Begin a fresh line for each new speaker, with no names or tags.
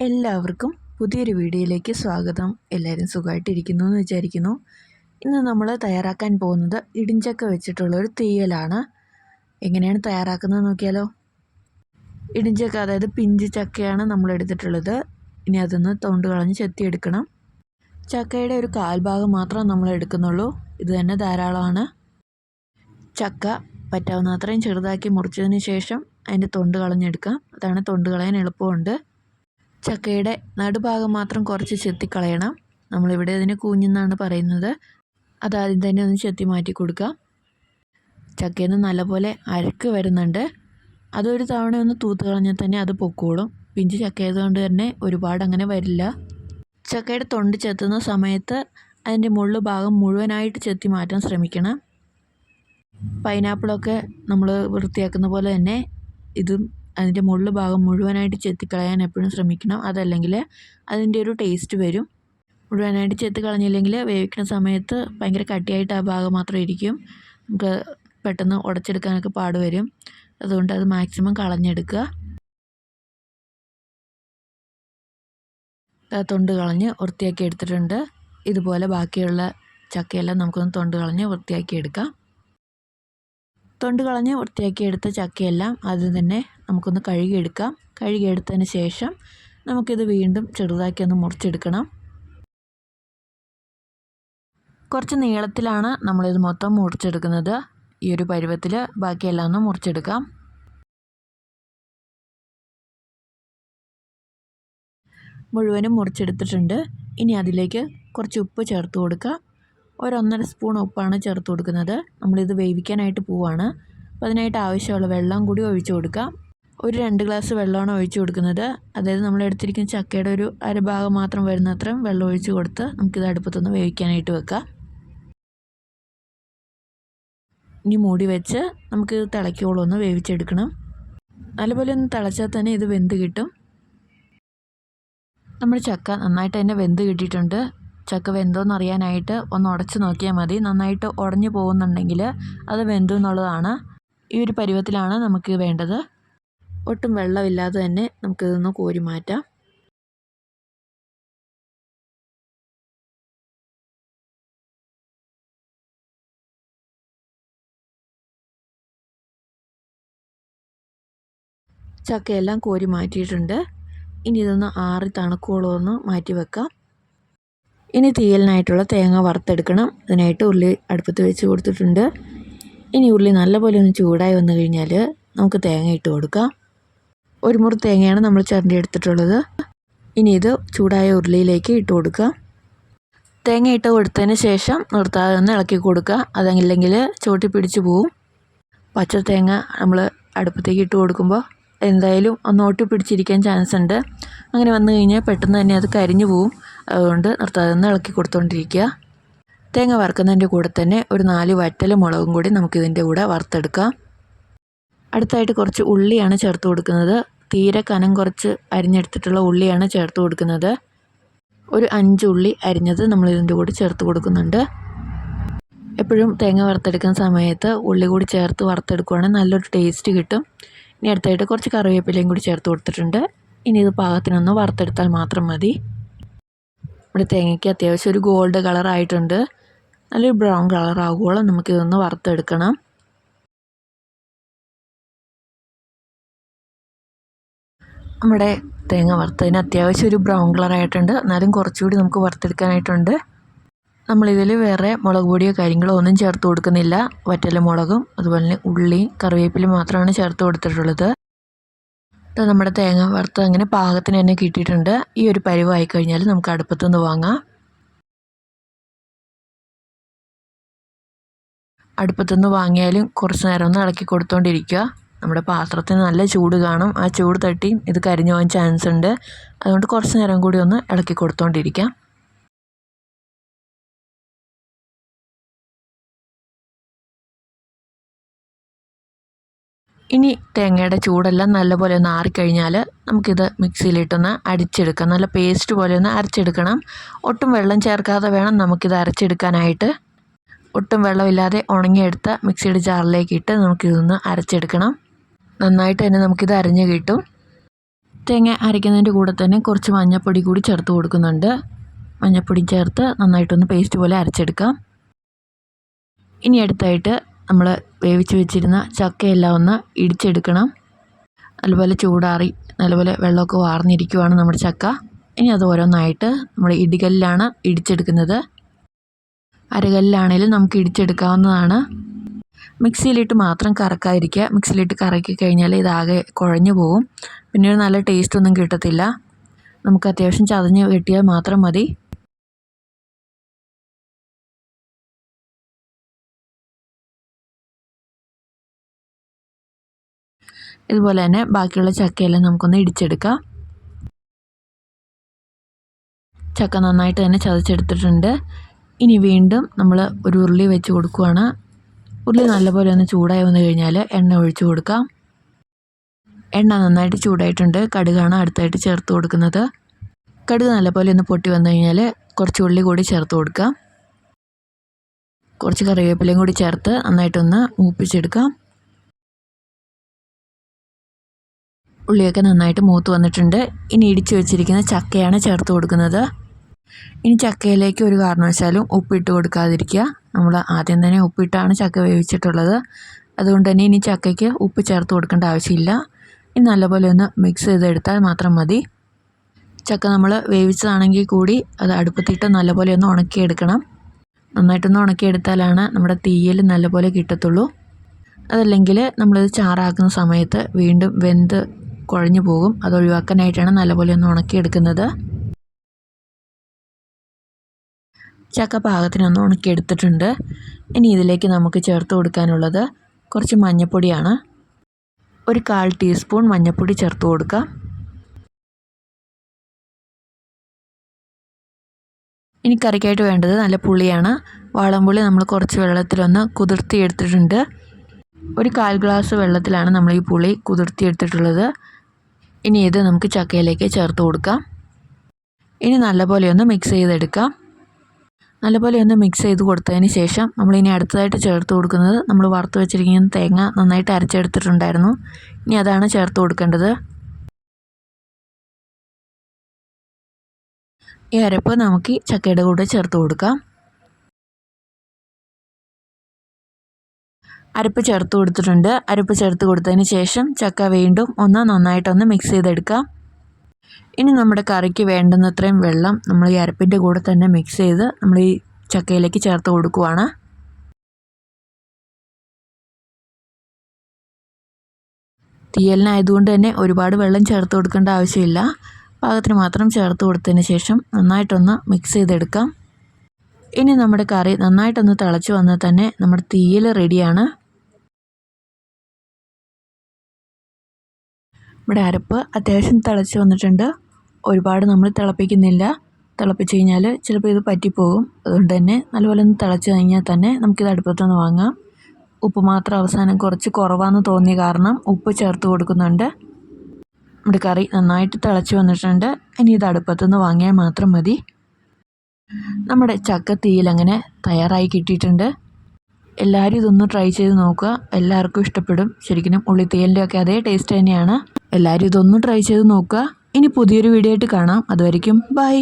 എല്ലാവർക്കും പുതിയൊരു വീഡിയോയിലേക്ക് സ്വാഗതം. എല്ലാവരും സുഖമായിട്ടിരിക്കുന്നു എന്ന് വിചാരിക്കുന്നു. ഇന്ന് നമ്മൾ തയ്യാറാക്കാൻ പോകുന്നത് ഇടിഞ്ചക്ക വെച്ചിട്ടുള്ള ഒരു തീയലാണ്. എങ്ങനെയാണ് തയ്യാറാക്കുന്നത് നോക്കിയാലോ? ഇടിഞ്ചക്ക അതായത് പിഞ്ച് ചക്കയാണ് നമ്മൾ എടുത്തിട്ടുള്ളത്. ഇനി അതൊന്ന് തൊണ്ട് കളഞ്ഞ് ചെത്തിയെടുക്കണം. ചക്കയുടെ ഒരു കാൽഭാഗം മാത്രം നമ്മൾ എടുക്കുന്നുള്ളൂ. ഇത് തന്നെ ധാരാളമാണ്. ചക്ക പറ്റാവുന്ന അത്രയും ചെറുതാക്കി മുറിച്ചതിന് ശേഷം അതിന്റെ തൊണ്ട് കളഞ്ഞെടുക്കാം. അതാണ് തൊണ്ട് കളയാൻ എളുപ്പമുണ്ട്. ചക്കയുടെ നടുഭാഗം മാത്രം കുറച്ച് ചെത്തിക്കളയണം. നമ്മളിവിടെ അതിന് കൂഞ്ഞെന്നാണ് പറയുന്നത്. അതാദ്യം തന്നെ ഒന്ന് ചെത്തി മാറ്റി കൊടുക്കാം. ചക്കയിൽ നിന്ന് നല്ലപോലെ അരക്ക് വരുന്നുണ്ട്. അതൊരു തവണ ഒന്ന് തൂത്ത് കളഞ്ഞാൽ തന്നെ അത് പൊക്കോളും. പിഞ്ച് ചക്കയായതുകൊണ്ട് തന്നെ ഒരുപാട് അങ്ങനെ വരില്ല. ചക്കയുടെ തൊണ്ട് ചെത്തുന്ന സമയത്ത് അതിന്റെ മുള്ളു ഭാഗം മുഴുവനായിട്ട് ചെത്തി മാറ്റാൻ ശ്രമിക്കണം. പൈനാപ്പിളൊക്കെ നമ്മൾ വൃത്തിയാക്കുന്ന പോലെ തന്നെ ഇതും അതിന്റെ മുള്ളു ഭാഗം മുഴുവനായിട്ട് ചെത്തിക്കളയാൻ എപ്പോഴും ശ്രമിക്കണം. അതല്ലെങ്കിൽ അതിന്റെ ഒരു ടേസ്റ്റ് വരും. മുഴുവനായിട്ട് ചെത്തി കളഞ്ഞില്ലെങ്കിൽ വേവിക്കുന്ന സമയത്ത് ഭയങ്കര കട്ടിയായിട്ട് ആ ഭാഗം മാത്രം ഇരിക്കും. നമുക്ക് പെട്ടെന്ന് ഉടച്ചെടുക്കാനൊക്കെ പാട് വരും. അതുകൊണ്ട് അത് മാക്സിമം കളഞ്ഞെടുക്കുക. തൊണ്ട് കളഞ്ഞ് വൃത്തിയാക്കി എടുത്തിട്ടുണ്ട്. ഇതുപോലെ ബാക്കിയുള്ള ചക്കയെല്ലാം നമുക്കൊന്ന് തൊണ്ട് കളഞ്ഞ് വൃത്തിയാക്കി എടുക്കാം. തൊണ്ട് കളഞ്ഞ് വൃത്തിയാക്കി എടുത്ത ചക്കയെല്ലാം ആദ്യം തന്നെ നമുക്കൊന്ന് കഴുകിയെടുക്കാം. കഴുകിയെടുത്തതിന് ശേഷം നമുക്കിത് വീണ്ടും ചെറുതാക്കി ഒന്ന് മുറിച്ചെടുക്കണം. കുറച്ച് നീളത്തിലാണ് നമ്മളിത് മൊത്തം മുറിച്ചെടുക്കുന്നത്. ഈ ഒരു പരുവത്തിൽ ബാക്കിയെല്ലാം ഒന്ന് മുറിച്ചെടുക്കാം. മുഴുവനും മുറിച്ചെടുത്തിട്ടുണ്ട്. ഇനി അതിലേക്ക് കുറച്ച് ഉപ്പ് ചേർത്ത് കൊടുക്കുക ഒരൊന്നര സ്പൂൺ ഉപ്പാണ് ചേർത്ത് കൊടുക്കുന്നത്. നമ്മളിത് വേവിക്കാനായിട്ട് പോവാണ്. അപ്പോൾ അതിനായിട്ട് ആവശ്യമുള്ള വെള്ളം കൂടി ഒഴിച്ചു കൊടുക്കാം. ഒരു രണ്ട് ഗ്ലാസ് വെള്ളമാണ് ഒഴിച്ചു കൊടുക്കുന്നത്. അതായത് നമ്മൾ എടുത്തിരിക്കുന്ന ചക്കയുടെ ഒരു അരഭാഗം മാത്രം വരുന്നത്ര വെള്ളം ഒഴിച്ചു കൊടുത്ത് നമുക്കിത് അടുപ്പത്തൊന്ന് വേവിക്കാനായിട്ട് വെക്കാം. ഇനി മൂടി വെച്ച് നമുക്ക് തിളയ്ക്കോളം ഒന്ന് വേവിച്ചെടുക്കണം. നല്ലപോലെ ഒന്ന് തിളച്ചാൽ തന്നെ ഇത് വെന്ത് കിട്ടും. നമ്മുടെ ചക്ക നന്നായിട്ട് തന്നെ വെന്ത് കിട്ടിയിട്ടുണ്ട്. ചക്ക വെന്തോ അറിയാനായിട്ട് ഒന്ന് ഉടച്ച് നോക്കിയാൽ മതി. നന്നായിട്ട് ഉടഞ്ഞു പോകുന്നുണ്ടെങ്കിൽ അത് വെന്തു എന്നുള്ളതാണ് ഈ ഒരു പരുവത്തിലാണ് നമുക്ക് വേണ്ടത്. ഒട്ടും വെള്ളമില്ലാതെ തന്നെ നമുക്കിതൊന്ന് കോരി മാറ്റാം. ചക്കയെല്ലാം കോരി മാറ്റിയിട്ടുണ്ട്. ഇനി ഇതൊന്ന് ആറി തണുക്കുകളൊന്ന് മാറ്റി വെക്കാം. ഇനി തീയലിനായിട്ടുള്ള തേങ്ങ വറുത്തെടുക്കണം. അതിനായിട്ട് ഉള്ളി അടുപ്പത്ത് വെച്ച് കൊടുത്തിട്ടുണ്ട്. ഇനി ഉള്ളി നല്ലപോലെ ഒന്ന് ചൂടായി വന്നു കഴിഞ്ഞാൽ നമുക്ക് തേങ്ങ ഇട്ട് കൊടുക്കാം. ഒരു മുറി തേങ്ങയാണ് നമ്മൾ ചരണ്ടി എടുത്തിട്ടുള്ളത്. ഇനി ഇത് ചൂടായ ഉരുളിയിലേക്ക് ഇട്ട് കൊടുക്കുക തേങ്ങ ഇട്ട് കൊടുത്തതിന് ശേഷം നിർത്താതെ ഒന്ന് ഇളക്കി കൊടുക്കുക അതല്ലെങ്കിൽ ചോട്ടി പിടിച്ചു പോവും. പച്ച തേങ്ങ നമ്മൾ അടുപ്പത്തേക്ക് ഇട്ട് കൊടുക്കുമ്പോൾ എന്തായാലും ഒന്ന് ഒട്ടി പിടിച്ചിരിക്കാൻ ചാൻസ് ഉണ്ട്. അങ്ങനെ വന്നു കഴിഞ്ഞാൽ പെട്ടെന്ന് തന്നെ അത് കരിഞ്ഞു പോവും. അതുകൊണ്ട് നിർത്താതെ ഒന്ന് ഇളക്കി കൊടുത്തുകൊണ്ടിരിക്കുക തേങ്ങ വറുക്കുന്നതിന്റെ കൂടെ തന്നെ ഒരു നാല് വറ്റൽ മുളകും കൂടി നമുക്കിതിന്റെ കൂടെ വറുത്തെടുക്കാം. അടുത്തായിട്ട് കുറച്ച് ഉള്ളിയാണ് ചേർത്ത് കൊടുക്കുന്നത്. തീരെ കനം കുറച്ച് അരിഞ്ഞെടുത്തിട്ടുള്ള ഉള്ളിയാണ് ചേർത്ത് കൊടുക്കുന്നത്. ഒരു അഞ്ച് ഉള്ളി അരിഞ്ഞത് നമ്മൾ ഇതിന്റെ കൂടെ ചേർത്ത് കൊടുക്കുന്നുണ്ട്. എപ്പോഴും തേങ്ങ വറുത്തെടുക്കുന്ന സമയത്ത് ഉള്ളി കൂടി ചേർത്ത് വറുത്തെടുക്കുകയാണെങ്കിൽ നല്ലൊരു ടേസ്റ്റ് കിട്ടും. ഇനി അടുത്തായിട്ട് കുറച്ച് കറിവേപ്പിലയും കൂടി ചേർത്ത് കൊടുത്തിട്ടുണ്ട്. ഇനി ഇത് പാകത്തിനൊന്ന് വറുത്തെടുത്താൽ മാത്രം മതി. ഇവിടെ തേങ്ങയ്ക്ക് അത്യാവശ്യം ഒരു ഗോൾഡ് കളർ ആയിട്ടുണ്ട്. നല്ലൊരു ബ്രൗൺ കളർ ആകുവോളം നമുക്കിതൊന്ന് വറുത്തെടുക്കണം. നമ്മുടെ തേങ്ങ വറുത്തതിന് അത്യാവശ്യം ഒരു ബ്രൗൺ കളർ ആയിട്ടുണ്ട്. എന്നാലും കുറച്ചുകൂടി നമുക്ക് വറുത്തെടുക്കാനായിട്ടുണ്ട്. നമ്മളിതിൽ വേറെ മുളക് പൊടിയോ കാര്യങ്ങളോ ഒന്നും ചേർത്ത് കൊടുക്കുന്നില്ല. വറ്റല മുളകും അതുപോലെ തന്നെ ഉള്ളിയും കറിവേപ്പിലും മാത്രമാണ് ചേർത്ത് കൊടുത്തിട്ടുള്ളത്. നമ്മുടെ തേങ്ങ വറുത്ത് അങ്ങനെ പാകത്തിന് തന്നെ കിട്ടിയിട്ടുണ്ട്. ഈ ഒരു പരിവായി കഴിഞ്ഞാൽ നമുക്ക് അടുപ്പത്തുനിന്ന് വാങ്ങാം. അടുപ്പത്തുനിന്ന് വാങ്ങിയാലും കുറച്ച് നേരം ഒന്ന് ഇളക്കി കൊടുത്തുകൊണ്ടിരിക്കുക നമ്മുടെ പാത്രത്തിന് നല്ല ചൂട് കാണും. ആ ചൂട് തട്ടി ഇത് കരിഞ്ഞു പോകാൻ ചാൻസ് ഉണ്ട്. അതുകൊണ്ട് കുറച്ച് നേരം കൂടി ഒന്ന് ഇളക്കി കൊടുത്തുകൊണ്ടിരിക്കാം ഇനി തേങ്ങയുടെ ചൂടെല്ലാം നല്ലപോലെ ഒന്ന് ആറിക്കഴിഞ്ഞാൽ നമുക്കിത് മിക്സിയിലിട്ടൊന്ന് അടിച്ചെടുക്കാം നല്ല പേസ്റ്റ് പോലെ ഒന്ന് അരച്ചെടുക്കണം. ഒട്ടും വെള്ളം ചേർക്കാതെ വേണം നമുക്കിത് അരച്ചെടുക്കാനായിട്ട്. ഒട്ടും വെള്ളമില്ലാതെ ഉണങ്ങിയെടുത്ത മിക്സിയുടെ ജാറിലേക്ക് ഇട്ട് നമുക്കിതൊന്ന് അരച്ചെടുക്കണം. നന്നായിട്ട് തന്നെ നമുക്കിത് അരഞ്ഞ് കിട്ടും. തേങ്ങ അരയ്ക്കുന്നതിന്റെ കൂടെ തന്നെ കുറച്ച് മഞ്ഞൾപ്പൊടി കൂടി ചേർത്ത് കൊടുക്കുന്നുണ്ട്. മഞ്ഞൾപ്പൊടി ചേർത്ത് നന്നായിട്ടൊന്ന് പേസ്റ്റ് പോലെ അരച്ചെടുക്കാം. ഇനി അടുത്തായിട്ട് നമ്മൾ വേവിച്ച് വെച്ചിരുന്ന ചക്കയെല്ലാം ഒന്ന് ഇടിച്ചെടുക്കണം. നല്ലപോലെ ചൂടാറി നല്ലപോലെ വെള്ളമൊക്കെ വാർന്നിരിക്കുവാണ് നമ്മുടെ ചക്ക. ഇനി അത് ഓരോന്നായിട്ട് നമ്മൾ ഇടികല്ലിലാണ് ഇടിച്ചെടുക്കുന്നത്. അരകല്ലിലാണേലും നമുക്ക് ഇടിച്ചെടുക്കാവുന്നതാണ്. മിക്സിയിലിട്ട് മാത്രം കറക്കാതിരിക്കുക. മിക്സിയിലിട്ട് കറക്കി കഴിഞ്ഞാൽ ഇതാകെ കുഴഞ്ഞു പോകും പിന്നെ നല്ല ടേസ്റ്റ് ഒന്നും കിട്ടത്തില്ല. നമുക്ക് അത്യാവശ്യം ചതഞ്ഞ് കിട്ടിയാൽ മാത്രം മതി. ഇതുപോലെ തന്നെ ബാക്കിയുള്ള ചക്കയെല്ലാം നമുക്കൊന്ന് ഇടിച്ചെടുക്കാം. ചക്ക നന്നായിട്ട് തന്നെ ചതച്ചെടുത്തിട്ടുണ്ട്. ഇനി വീണ്ടും നമ്മൾ ഒരു ഉരുളി വെച്ച് കൊടുക്കുവാണ്. ഉരുളി നല്ലപോലെ ഒന്ന് ചൂടായി വന്നു കഴിഞ്ഞാൽ എണ്ണ ഒഴിച്ച് കൊടുക്കാം. എണ്ണ നന്നായിട്ട് ചൂടായിട്ടുണ്ട്. കടുകാണ് അടുത്തായിട്ട് ചേർത്ത് കൊടുക്കുന്നത്. കടുക് നല്ലപോലെ ഒന്ന് പൊട്ടി വന്നു കഴിഞ്ഞാൽ കുറച്ച് ഉള്ളി കൂടി ചേർത്ത് കൊടുക്കാം. കുറച്ച് കറിവേപ്പിലയും കൂടി ചേർത്ത് നന്നായിട്ടൊന്ന് മൂപ്പിച്ചെടുക്കാം. ഉള്ളിയൊക്കെ നന്നായിട്ട് മൂത്ത് വന്നിട്ടുണ്ട്. ഇനി ഇടിച്ചു വെച്ചിരിക്കുന്ന ചക്കയാണ് ചേർത്ത് കൊടുക്കുന്നത്. ഇനി ചക്കയിലേക്ക് ഒരു കാരണവശാലും ഉപ്പിട്ട് കൊടുക്കാതിരിക്കുക. നമ്മൾ ആദ്യം തന്നെ ഉപ്പിട്ടാണ് ചക്ക വേവിച്ചിട്ടുള്ളത്. അതുകൊണ്ട് തന്നെ ഇനി ചക്കയ്ക്ക് ഉപ്പ് ചേർത്ത് കൊടുക്കേണ്ട ആവശ്യമില്ല. ഇനി നല്ലപോലെ ഒന്ന് മിക്സ് ചെയ്തെടുത്താൽ മാത്രം മതി. ചക്ക നമ്മൾ വേവിച്ചതാണെങ്കിൽ കൂടി അത് അടുപ്പത്തിട്ട് നല്ലപോലെ ഒന്ന് ഉണക്കിയെടുക്കണം. നന്നായിട്ടൊന്ന് ഉണക്കിയെടുത്താലാണ് നമ്മുടെ തീയൽ നല്ലപോലെ കിട്ടത്തുള്ളൂ. അതല്ലെങ്കിൽ നമ്മളിത് ചാറാക്കുന്ന സമയത്ത് വീണ്ടും വെന്ത് കുഴഞ്ഞു പോകും. അത് ഒഴിവാക്കാനായിട്ടാണ് നല്ലപോലെ ഒന്ന് ഉണക്കിയെടുക്കുന്നത്. ചക്ക പാകത്തിനൊന്ന് ഉണക്കിയെടുത്തിട്ടുണ്ട്. ഇനി ഇതിലേക്ക് നമുക്ക് ചേർത്ത് കൊടുക്കാനുള്ളത് കുറച്ച് മഞ്ഞൾപ്പൊടിയാണ് ഒരു കാൽ ടീസ്പൂൺ മഞ്ഞൾപ്പൊടി ചേർത്ത് കൊടുക്കാം. ഇനി കറിക്കായിട്ട് വേണ്ടത് നല്ല പുളിയാണ്. വാളംപുളി നമ്മൾ കുറച്ച് വെള്ളത്തിലൊന്ന് കുതിർത്തി എടുത്തിട്ടുണ്ട് ഒരു കാൽ ഗ്ലാസ് വെള്ളത്തിലാണ് നമ്മൾ ഈ പുളി കുതിർത്തി എടുത്തിട്ടുള്ളത് ഇനി ഇത് നമുക്ക് ചക്കയിലേക്ക് ചേർത്ത് കൊടുക്കാം. ഇനി നല്ലപോലെ ഒന്ന് മിക്സ് ചെയ്തെടുക്കാം. നല്ലപോലെ ഒന്ന് മിക്സ് ചെയ്ത് കൊടുത്തതിന് ശേഷം നമ്മൾ ഇനി അടുത്തതായിട്ട് ചേർത്ത് കൊടുക്കുന്നത് നമ്മൾ വറുത്ത് വെച്ചിരിക്കുന്ന തേങ്ങ നന്നായിട്ട് അരച്ചെടുത്തിട്ടുണ്ടായിരുന്നു. ഇനി അതാണ് ചേർത്ത് കൊടുക്കേണ്ടത്. ഈ അരപ്പ് നമുക്ക് ചക്കയുടെ കൂടെ ചേർത്ത് കൊടുക്കാം. അരപ്പ് ചേർത്ത് കൊടുത്തിട്ടുണ്ട്. അരപ്പ് ചേർത്ത് കൊടുത്തതിന് ശേഷം ചക്ക വീണ്ടും ഒന്ന് നന്നായിട്ടൊന്ന് മിക്സ് ചെയ്തെടുക്കാം. ഇനി നമ്മുടെ കറിക്ക് വേണ്ടുന്നത്രയും വെള്ളം നമ്മൾ ഈ അരപ്പിന്റെ കൂടെ തന്നെ മിക്സ് ചെയ്ത് നമ്മൾ ഈ ചക്കയിലേക്ക് ചേർത്ത് കൊടുക്കുവാണ്. തീയലിനായതുകൊണ്ട് തന്നെ ഒരുപാട് വെള്ളം ചേർത്ത് കൊടുക്കേണ്ട ആവശ്യമില്ല. പാകത്തിന് മാത്രം ചേർത്ത് കൊടുത്തതിന് ശേഷം നന്നായിട്ടൊന്ന് മിക്സ് ചെയ്തെടുക്കാം. ഇനി നമ്മുടെ കറി നന്നായിട്ടൊന്ന് തിളച്ച് വന്നാൽ തന്നെ നമ്മുടെ തീയൽ റെഡിയാണ് നമ്മുടെ അരപ്പ് അത്യാവശ്യം തിളച്ച് വന്നിട്ടുണ്ട്. ഒരുപാട് നമ്മൾ തിളപ്പിക്കുന്നില്ല. തിളപ്പിച്ച് കഴിഞ്ഞാൽ ചിലപ്പോൾ ഇത് പറ്റിപ്പോകും. അതുകൊണ്ട് തന്നെ നല്ലപോലെ ഒന്ന് തിളച്ച് കഴിഞ്ഞാൽ തന്നെ നമുക്കിത് അടുപ്പത്തുനിന്ന് വാങ്ങാം. ഉപ്പ് മാത്രം അവസാനം കുറച്ച് കുറവാണെന്ന് തോന്നിയ കാരണം ഉപ്പ് ചേർത്ത് കൊടുക്കുന്നുണ്ട്. നമ്മുടെ കറി നന്നായിട്ട് തിളച്ച് വന്നിട്ടുണ്ട്. ഇനി ഇത് അടുപ്പത്തുനിന്ന് വാങ്ങിയാൽ മാത്രം മതി. നമ്മുടെ ചക്ക തീയിൽ അങ്ങനെ തയ്യാറായി കിട്ടിയിട്ടുണ്ട്. എല്ലാവരും ഇതൊന്ന് ട്രൈ ചെയ്ത് നോക്കുക. എല്ലാവർക്കും ഇഷ്ടപ്പെടും. ശരിക്കും ഉള്ളിത്തീയലിന്റെ ഒക്കെ അതേ ടേസ്റ്റ് തന്നെയാണ്. എല്ലാവരും ഇതൊന്ന് ട്രൈ ചെയ്ത് നോക്കുക. ഇനി പുതിയൊരു വീഡിയോ ആയിട്ട് കാണാം. അതുവരയ്ക്കും ബൈ